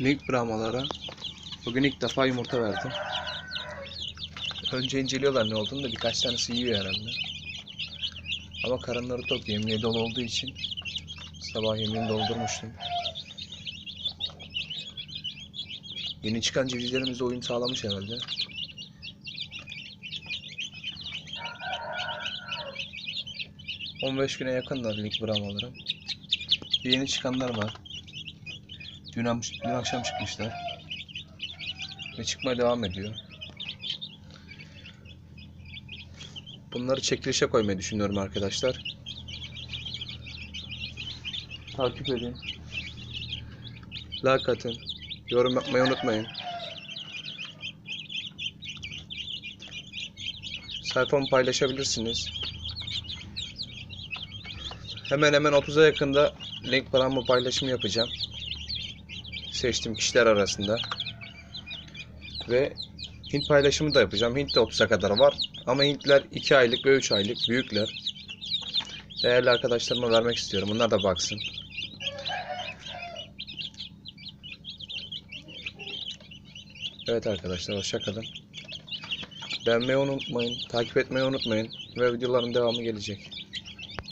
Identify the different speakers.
Speaker 1: Link brahmalara bugün ilk defa yumurta verdim. Önce inceliyorlar ne olduğunu da birkaç tanesi yiyor herhalde. Ama karınları tok yemliğe dolu olduğu için sabah yemliğini doldurmuştum. Yeni çıkan civcivlerimiz de uyum sağlamış herhalde. ...15 güne yakınlar lig brahmalarım. Yeni çıkanlar var. Dün, dün akşam çıkmışlar. Ve çıkmaya devam ediyor. Bunları çekilişe koymayı düşünüyorum arkadaşlar. Takip edin. Like atın. Yorum yapmayı unutmayın. Sayfamı paylaşabilirsiniz. Hemen hemen 30'a yakında link paramı paylaşımı yapacağım. Seçtiğim kişiler arasında. Ve Hint paylaşımı da yapacağım. Hint de 30'a kadar var. Ama Hintler 2 aylık ve 3 aylık büyükler. Değerli arkadaşlarıma vermek istiyorum. Bunlar da baksın. Evet arkadaşlar hoşçakalın. Beğenmeyi unutmayın. Takip etmeyi unutmayın. Ve videoların devamı gelecek.